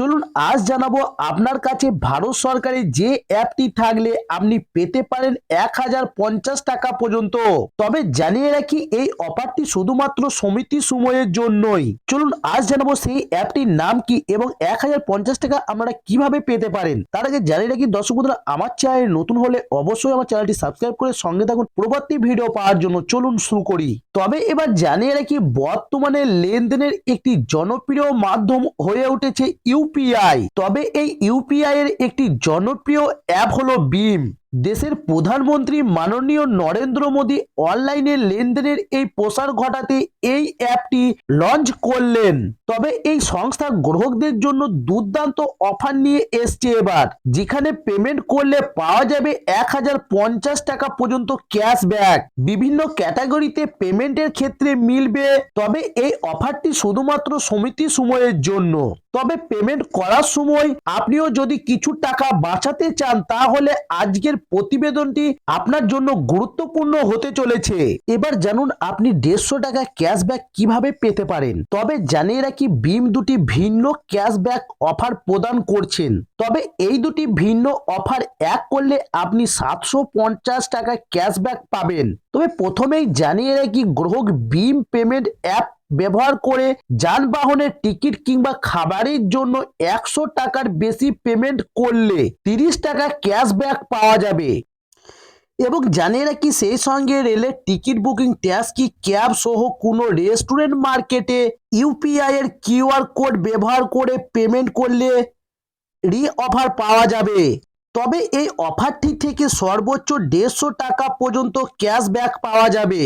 চলুন আজ জানাব আপনার কাছে ভারত সরকারের যে অ্যাপটি থাকলে আপনি পেতে পারেন এক হাজার পঞ্চাশ টাকা পর্যন্ত। তবে জানিয়ে রাখি, এই অফারটি শুধুমাত্র সমিতি সময়ের জন্যই। চলুন আজ জানাব সেই অ্যাপটির নাম কি এবং এক হাজার পঞ্চাশ টাকা আপনারা কীভাবে পেতে পারেন। তার আগে জানিয়ে রাখি, দর্শক বন্ধুরা, আমার চ্যানেল নতুন হলে অবশ্যই আমার চ্যানেলটি সাবস্ক্রাইব করে সঙ্গে থাকুন। পরবর্তী ভিডিও পাওয়ার জন্য চলুন শুরু করি। তবে এবার জানিয়ে রাখি, বর্তমানে লেনদেনের একটি জনপ্রিয় মাধ্যম হয়ে উঠেছে ইউপিআই তবে এই ইউপিআই এর একটি জনপ্রিয় অ্যাপ হলো বিম। দেশের প্রধানমন্ত্রী মাননীয় নরেন্দ্র মোদী অনলাইনে লেনদেনের এই প্রসার ঘটাতে এই অ্যাপটি লঞ্চ করলেন। তবে এই সংস্থা গ্রাহকদের জন্য দুর্দান্ত অফার নিয়ে এসছে এবার, যেখানে পেমেন্ট করলে পাওয়া যাবে এক হাজার পঞ্চাশ টাকা পর্যন্ত ক্যাশব্যাক। বিভিন্ন ক্যাটাগরিতে পেমেন্টের ক্ষেত্রে মিলবে, তবে এই অফারটি শুধুমাত্র সমিতি সময়ের জন্য। তবে পেমেন্ট করার সময় আপনিও যদি কিছু টাকা বাঁচাতে চান, তাহলে আজকের প্রতিবেদনটি আপনার জন্য গুরুত্বপূর্ণ হতে চলেছে। এবার জানুন আপনি দেড়শো টাকা ক্যাশব্যাক কীভাবে পেতে পারেন। তবে জানিয়ে রাখি বিম দুটি ভিন্ন ক্যাশব্যাক অফার প্রদান করছেন। তবে এই দুটি ভিন্ন অফার এক করলে আপনি সাতশো পঞ্চাশ টাকা ক্যাশব্যাক পাবেন। তবে প্রথমেই জানিয়ে রাখি, গ্রাহক বিম পেমেন্ট অ্যাপ ব্যবহার করে যানবাহনের টিকিট কিংবা খাবারের জন্য একশো টাকার বেশি পেমেন্ট করলে তিরিশ টাকা ক্যাশব্যাক পাওয়া যাবে। এবং জানিয়ে রাখি, সেই সঙ্গে রেলের টিকিট বুকিং ট্যাক্সি ক্যাব সহ কোনো রেস্টুরেন্ট মার্কেটে ইউপিআই এর কিউআর কোড ব্যবহার করে পেমেন্ট করলে রি অফার পাওয়া যাবে। তবে এই অফারটি থেকে সর্বোচ্চ দেড়শো টাকা পর্যন্ত ক্যাশব্যাক পাওয়া যাবে।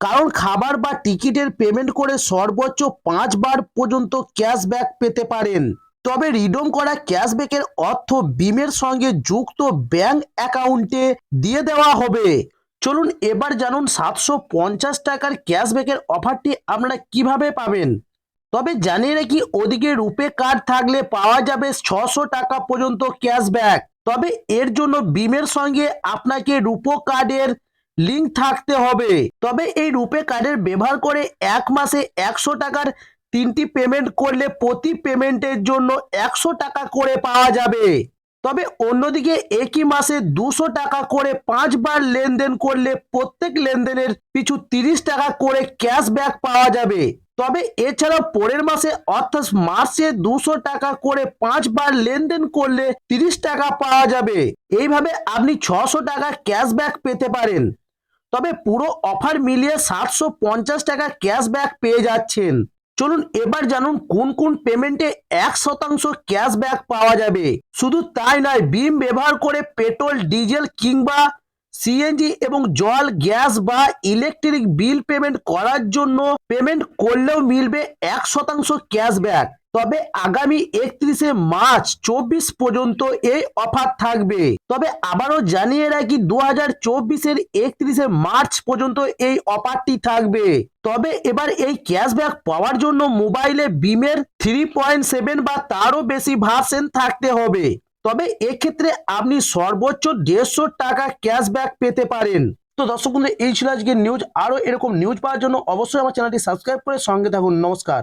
কারণ খাবার বা টিকিটের পেমেন্ট করে সর্বোচ্চ পাঁচবার পর্যন্ত ক্যাশব্যাক পেতে পারেন। তবে রিডম করা ক্যাশব্যাকের অর্থ বিমের সঙ্গে যুক্ত ব্যাংক অ্যাকাউন্টে দিয়ে দেওয়া হবে। চলুন এবার জানুন সাতশো পঞ্চাশ টাকার ক্যাশব্যাকের অফারটি আপনারা কীভাবে পাবেন। তবে জানিয়ে রাখি, ওদিকে রুপে কার্ড থাকলে পাওয়া যাবে ছশো টাকা পর্যন্ত ক্যাশব্যাক তবে এর জন্য বিমের সঙ্গে আপনাকে রুপো কার্ডের লিঙ্ক থাকতে হবে। তবে এই রুপে কার্ডের ব্যবহার করে এক মাসে একশো টাকার তিনটি পেমেন্ট করলে প্রতি পেমেন্টের জন্য একশো টাকা করে পাওয়া যাবে। তবে অন্যদিকে একই মাসে দুশো টাকা করে পাঁচবার লেনদেন করলে প্রত্যেক লেনদেনের পিছু তিরিশ টাকা করে ক্যাশব্যাক পাওয়া যাবে। তবে এছাড়াও পরের মাসে অর্থাৎ মার্চে দুশো টাকা করে পাঁচবার লেনদেন করলে তিরিশ টাকা পাওয়া যাবে। এইভাবে আপনি ছশো টাকা ক্যাশব্যাক পেতে পারেন। তবে পুরো অফার মিলিয়ে সাতশো পঞ্চাশ টাকা ক্যাশব্যাক পেয়ে যাচ্ছেন। চলুন এবার জানুন কোন কোন পেমেন্টে এক শতাংশ ক্যাশব্যাক পাওয়া যাবে। শুধু তাই নয়, বিম ব্যবহার করে পেট্রোল, ডিজেল কিংবা সিএনজি এবং জল, গ্যাস বা ইলেকট্রিক বিল পেমেন্ট করার জন্য পেমেন্ট করলেও মিলবে এক শতাংশ ক্যাশব্যাক। তবে আগামী একত্রিশে মার্চ চব্বিশ পর্যন্ত এই অফার থাকবে। তবে আবারও জানিয়ে রাখি দু হাজার চব্বিশের একত্রিশে মার্চ পর্যন্ত এই অফারটি থাকবে। তবে এবার এই ক্যাশব্যাক পাওয়ার জন্য মোবাইলে বিমের থ্রি পয়েন্ট সেভেন বা তারও বেশি ভার্সেন থাকতে হবে। তবে এক্ষেত্রে আপনি সর্বোচ্চ দেড়শো টাকা ক্যাশব্যাক পেতে পারেন। তো দর্শক বন্ধু, এই ছিল আজকের নিউজ আরও এরকম নিউজ পাওয়ার জন্য অবশ্যই আমার চ্যানেলটি সাবস্ক্রাইব করে সঙ্গে থাকুন। নমস্কার।